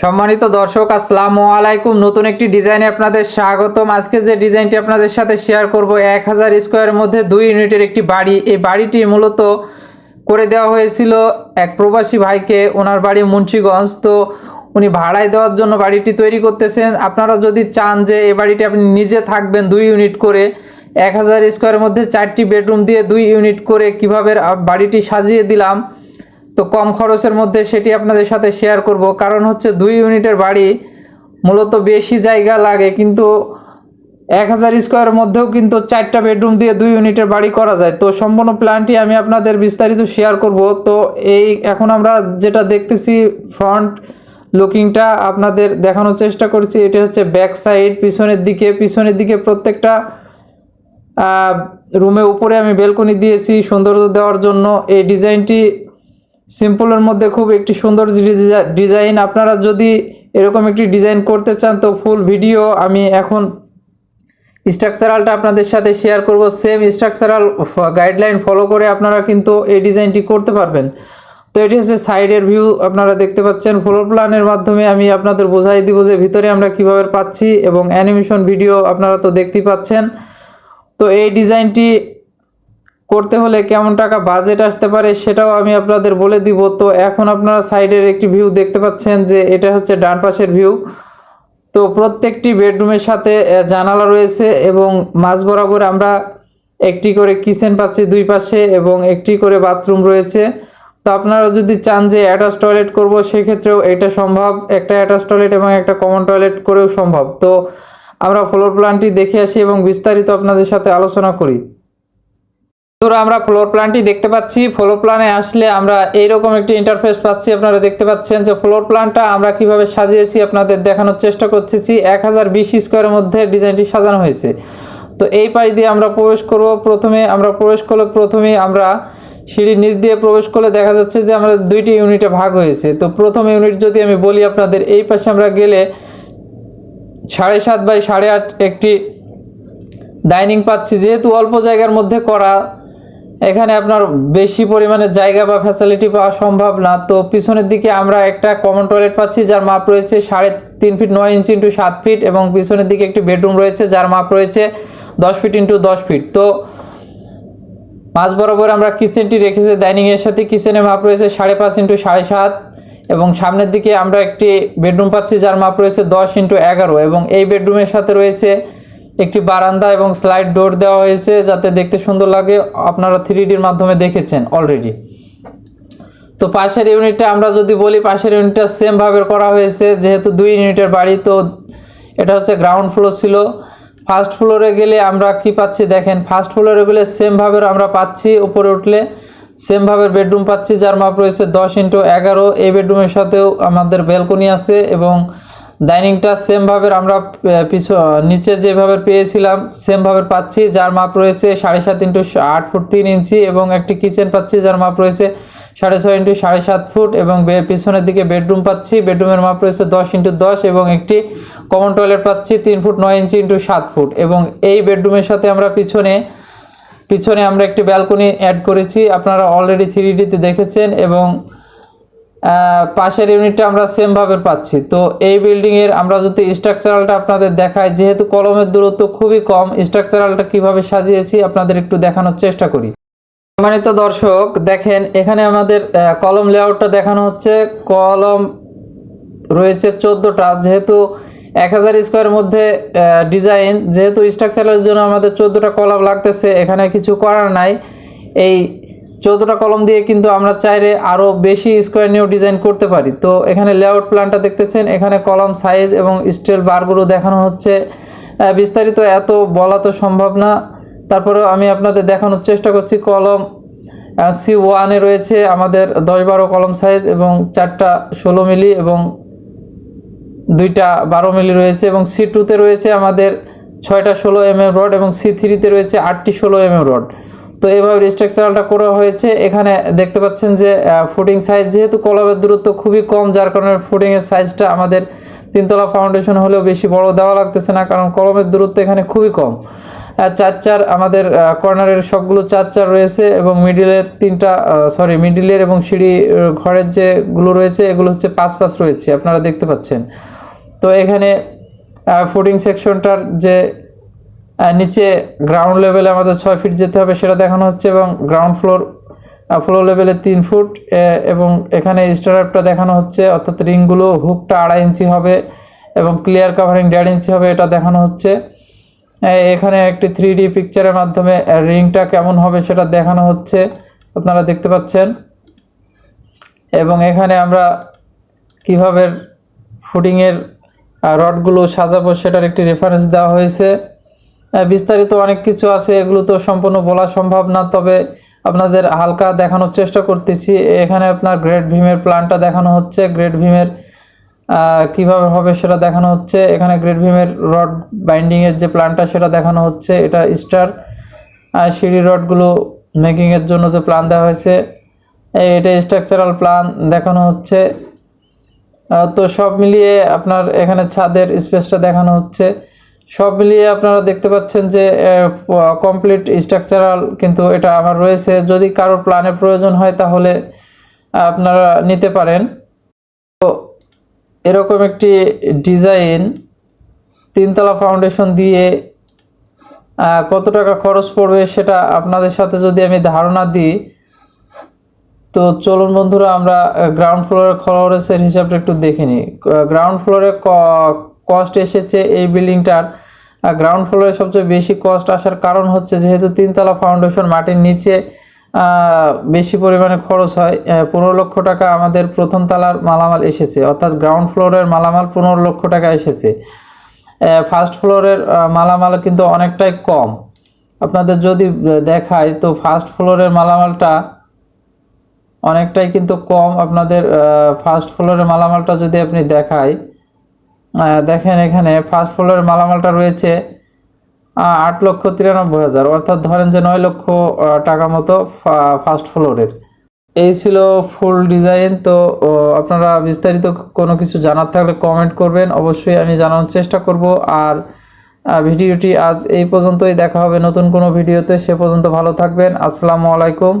সম্মানিত দর্শক, আসসালামু আলাইকুম। নতুন একটি ডিজাইনে আপনাদের স্বাগতম। আজকে যে ডিজাইনটি আপনাদের সাথে শেয়ার করব, এক হাজার স্কোয়ারের মধ্যে দুই ইউনিটের একটি বাড়ি। এই বাড়িটি মূলত করে দেওয়া হয়েছিল এক প্রবাসী ভাইকে। ওনার বাড়ি মুন্সীগঞ্জ। তো উনি ভাড়ায় দেওয়ার জন্য বাড়িটি তৈরি করতেছেন। আপনারা যদি চান যে এই বাড়িটি আপনি নিজে থাকবেন দুই ইউনিট করে, এক হাজার স্কোয়ারের মধ্যে চারটি বেডরুম দিয়ে দুই ইউনিট করে কীভাবে বাড়িটি সাজিয়ে দিলাম তো কম খরচের মধ্যে সেটি আপনাদের সাথে শেয়ার করব। কারণ হচ্ছে দুই ইউনিটের বাড়ি মূলত বেশি জায়গা লাগে, কিন্তু এক হাজার স্কোয়ারের মধ্যেও কিন্তু চারটা বেডরুম দিয়ে দুই ইউনিটের বাড়ি করা যায়। তো সম্পূর্ণ প্ল্যানটি আমি আপনাদের বিস্তারিত শেয়ার করব। তো এই এখন আমরা যেটা দেখতেছি ফ্রন্ট লুকিংটা আপনাদের দেখানোর চেষ্টা করছি। এটা হচ্ছে ব্যাক সাইড পিছনের দিকে পিছনের দিকে প্রত্যেকটা রুমে উপরে আমি বেলকনি দিয়েছি সৌন্দর্য দেওয়ার জন্য। এই ডিজাইনটি সিম্পলের মধ্যে খুব একটি সুন্দর ডিজা- ডিজাইন। আপনারা যদি এরকম একটি ডিজাইন করতে চান, তো ফুল ভিডিও আমি এখন স্ট্রাকচারালটা আপনাদের সাথে শেয়ার করব। সেম স্ট্রাকচারাল গাইডলাইন ফলো করে আপনারা কিন্তু এই ডিজাইনটি করতে পারবেন। তো এটি হচ্ছে সাইডের ভিউ আপনারা দেখতে পাচ্ছেন ফ্লোর প্ল্যানের মাধ্যমে আমি আপনাদের বোঝাই দিব যে ভিতরে আমরা কীভাবে পাচ্ছি এবং অ্যানিমেশন ভিডিও আপনারা তো দেখতেই পাচ্ছেন। তো এই ডিজাইনটি করতে হলে কেমন টাকা বাজেট আসতে পারে সেটাও আমি আপনাদের বলে দিব। তো এখন আপনারা সাইডের একটি ভিউ দেখতে পাচ্ছেন যে এটা হচ্ছে ডান পাশের ভিউ তো প্রত্যেকটি বেডরুমের সাথে জানালা রয়েছে এবং মাঝ বরাবর আমরা একটি করে কিচেন পাচ্ছি দুই পাশে এবং একটি করে বাথরুম রয়েছে। তো আপনারা যদি চান যে অ্যাটাচ টয়লেট করব, সেক্ষেত্রেও এটা সম্ভব। একটা অ্যাটাচ টয়লেট এবং একটা কমন টয়লেট করেও সম্ভব। তো আমরা ফ্লোর প্ল্যানটি দেখে আসি এবং বিস্তারিত আপনাদের সাথে আলোচনা করি। ধরো আমরা ফ্লোর প্ল্যানটি দেখতে পাচ্ছি। ফ্লোর প্ল্যানে আসলে আমরা এইরকম একটি ইন্টারফেস পাচ্ছি। আপনারা দেখতে পাচ্ছেন যে ফ্লোর প্ল্যানটা আমরা কীভাবে সাজিয়েছি, আপনাদের দেখানোর চেষ্টা করতেছি। এক হাজার বিশ স্কোয়ারের মধ্যে ডিজাইনটি সাজানো হয়েছে। তো এই পাশ দিয়ে আমরা প্রবেশ করব। প্রথমে আমরা প্রবেশ করলে প্রথমে আমরা সিঁড়ির নিচ দিয়ে প্রবেশ করলে দেখা যাচ্ছে যে আমরা দুইটি ইউনিটে ভাগ হয়েছে। তো প্রথম ইউনিট যদি আমি বলি আপনাদের, এই পাশে আমরা গেলে সাড়ে সাত বাই সাড়ে আট একটি ডাইনিং পাচ্ছি। যেহেতু অল্প জায়গার মধ্যে করা এখানে আপনার বেশি পরিমাণে জায়গা বা ফ্যাসিলিটি পাওয়া সম্ভব না। তো পিছনের দিকে আমরা একটা কমন টয়লেট পাচ্ছি, যার মাপ রয়েছে সাড়ে তিন ফিট নয় ইঞ্চি ইন্টু সাত ফিট এবং পিছনের দিকে একটি বেডরুম রয়েছে, যার মাপ রয়েছে দশ ফিট ইন্টু দশ ফিট তো মাঝ বরাবর আমরা কিচেনটি রেখেছি ডাইনিংয়ের সাথে কিচেনের মাপ রয়েছে সাড়ে পাঁচ ইন্টু সাড়ে সাত এবং সামনের দিকে আমরা একটি বেডরুম পাচ্ছি, যার মাপ রয়েছে দশ ইন্টু এগারো এবং এই বেডরুমের সাথে রয়েছে একটি বারান্দা এবং স্লাইড ডোর দেওয়া হয়েছে যাতে দেখতে সুন্দর লাগে। আপনারা থ্রি ডির মাধ্যমে দেখেছেন অলরেডি তো পাশের ইউনিটটা আমরা যদি বলি, পাশের ইউনিটটা সেমভাবে করা হয়েছে, যেহেতু দুই ইউনিটের বাড়ি, তো এটা হচ্ছে গ্রাউন্ড ফ্লোর ছিল। ফার্স্ট ফ্লোরে গেলে আমরা কি পাচ্ছি দেখেন ফার্স্ট ফ্লোরে গেলে সেমভাবে আমরা পাচ্ছি উপরে উঠলে। সেমভাবে বেডরুম পাচ্ছি, যার মাপ রয়েছে দশ ইন্টু এগারো। এই বেডরুমের সাথেও আমাদের ব্যালকনি আছে এবং ডাইনিংটা সেমভাবে আমরা পিছ নিচে যেভাবে পেয়েছিলাম সেমভাবে পাচ্ছি, যার মাপ রয়েছে সাড়ে সাত ইন্টু আট ফুট তিন ইঞ্চি এবং একটি কিচেন পাচ্ছি, যার মাপ রয়েছে সাড়ে ছয় ইন্টু সাড়ে সাত ফুট এবং পিছনের দিকে বেডরুম পাচ্ছি বেডরুমের মাপ রয়েছে দশ ইন্টু দশ এবং একটি কমন টয়লেট পাচ্ছি তিন ফুট নয় ইঞ্চি ইন্টু সাত ফুট এবং এই বেডরুমের সাথে আমরা পিছনে পিছনে আমরা একটি ব্যালকনি অ্যাড করেছি, আপনারা অলরেডি থ্রি ডিতে দেখেছেন এবং পাশের ইউনিটটা আমরা সেমভাবে পাচ্ছি। তো এই বিল্ডিংয়ের আমরা যদি স্ট্রাকচারালটা আপনাদের দেখাই, যেহেতু কলমের দূরত্ব খুবই কম স্ট্রাকচারালটা কীভাবে সাজিয়েছি আপনাদের একটু দেখানোর চেষ্টা করি। সম্মানিত দর্শক, দেখেন এখানে আমাদের কলম লেআউটটা দেখানো হচ্ছে। কলম রয়েছে চোদ্দোটা, যেহেতু এক হাজার স্কোয়ারের মধ্যে ডিজাইন যেহেতু স্ট্রাকচারের জন্য আমাদের চোদ্দোটা কলম লাগতেছে, এখানে কিছু করার নাই। এই চোদ্দোটা কলম দিয়ে কিন্তু আমরা চাইলে আরও বেশি স্কোয়ার নিয়েও ডিজাইন করতে পারি। তো এখানে লেআউট প্ল্যানটা দেখতেছেন, এখানে কলম সাইজ এবং স্টিল বারগুলো দেখানো হচ্ছে। বিস্তারিত এত বলা তো সম্ভব না। তারপরেও আমি আপনাদের দেখানোর চেষ্টা করছি, কলম সি ওয়ানে রয়েছে আমাদের দশ বারো কলম সাইজ এবং চারটা ষোলো মিলি এবং দুইটা বারো মিলি রয়েছে এবং সি টুতে রয়েছে আমাদের ছয়টা ষোলো এম এম রড এবং সি থ্রিতে রয়েছে আটটি ষোলো এম এম রড তো এইভাবে স্ট্রাকচারালটা করা হয়েছে। এখানে দেখতে পাচ্ছেন যে ফুটিং সাইজ যেহেতু কলমের দূরত্ব খুবই কম, যার কারণে ফুটিংয়ের সাইজটা আমাদের তিনতলা ফাউন্ডেশন হলেও বেশি বড় দেওয়া লাগতেছে না, কারণ কলমের দূরত্ব এখানে খুবই কম। চার চার আমাদের কর্নারের সবগুলো চার চার রয়েছে এবং মিডিলের তিনটা সরি মিডিলের এবং সিঁড়ি ঘরের যেগুলো রয়েছে, এগুলো হচ্ছে পাঁচ পাঁচ রয়েছে, আপনারা দেখতে পাচ্ছেন। তো এখানে ফুডিং সেকশনটার যে নিচে গ্রাউন্ড লেভেলে আমাদের ছয় ফিট যেতে হবে, সেটা দেখানো হচ্ছে এবং গ্রাউন্ড ফ্লোর ফ্লোর লেভেলে তিন ফুট এবং এখানে স্টারআপটা দেখানো হচ্ছে, অর্থাৎ রিংগুলো হুকটা আড়াই ইঞ্চি হবে এবং ক্লিয়ার কাভারিং দেড় ইঞ্চি হবে, এটা দেখানো হচ্ছে। এখানে একটি থ্রি ডি পিকচারের মাধ্যমে রিংটা কেমন হবে সেটা দেখানো হচ্ছে, আপনারা দেখতে পাচ্ছেন। এবং এখানে আমরা কীভাবে ফুডিংয়ের রডগুলো সাজাবো সেটার একটি রেফারেন্স দেওয়া হয়েছে। বিস্তারিত অনেক কিছু আছে, এগুলো তো সম্পূর্ণ বলা সম্ভব না, তবে আপনাদের হালকা দেখানোর চেষ্টা করতেছি। এখানে আপনার গ্রেট ভীমের প্ল্যানটা দেখানো হচ্ছে। গ্রেট ভীমের কীভাবে হবে সেটা দেখানো হচ্ছে। এখানে গ্রেট ভীমের রড বাইন্ডিংয়ের যে প্ল্যানটা সেটা দেখানো হচ্ছে। এটা স্টার সিঁড়ি রডগুলো মেকিংয়ের জন্য যে প্ল্যান দেওয়া হয়েছে এটা স্ট্রাকচারাল প্ল্যান দেখানো হচ্ছে। তো সব মিলিয়ে আপনার এখানে ছাদের স্পেসটা দেখানো হচ্ছে। সব মিলিয়ে আপনারা দেখতে পাচ্ছেন যে কমপ্লিট স্ট্রাকচারাল কিন্তু এটা আমার রয়েছে। যদি কারোর প্ল্যানের প্রয়োজন হয় তাহলে আপনারা নিতে পারেন। তো এরকম একটি ডিজাইন তিনতলা ফাউন্ডেশন দিয়ে কত টাকা খরচ পড়বে সেটা আপনাদের সাথে যদি আমি ধারণা দিই, তো চলুন বন্ধুরা আমরা গ্রাউন্ড ফ্লোরের খরচের হিসাবটা একটু দেখে নিই। গ্রাউন্ড ফ্লোরে কস্ট এসেছে এই বিল্ডিংটার। গ্রাউন্ড ফ্লোরে সবচেয়ে বেশি কস্ট আসার কারণ হচ্ছে যেহেতু তিনতলা ফাউন্ডেশন মাটির নিচে বেশি পরিমাণে খরচ হয় পনেরো লক্ষ টাকা আমাদের প্রথম তলার মালামাল এসেছে অর্থাৎ গ্রাউন্ড ফ্লোরের মালামাল পনেরো লক্ষ টাকা এসেছে। ফার্স্ট ফ্লোরের মালামাল কিন্তু অনেকটাই কম। আপনাদের যদি দেখায় তো ফার্স্ট ফ্লোরের মালামালটা অনেকটাই কিন্তু কম। আপনাদের ফার্স্ট ফ্লোরের মালামালটা যদি আপনি আহ, দেখেন এখানে ফার্স্ট ফ্লোরের মালামালটা রয়েছে আট লক্ষ তিরানব্বই হাজার। অর্থাৎ ধরেন যে নয় লক্ষ টাকা মতো ফার্স্ট ফ্লোরের এই ছিল ফুল ডিজাইন তো আপনারা বিস্তারিত কোনো কিছু জানার থাকলে কমেন্ট করবেন। অবশ্যই আমি জানানোর চেষ্টা করব। আর ভিডিওটি আজ এই পর্যন্তই। দেখা হবে নতুন কোনো ভিডিওতে। সে পর্যন্ত ভালো থাকবেন। আসসালামু আলাইকুম।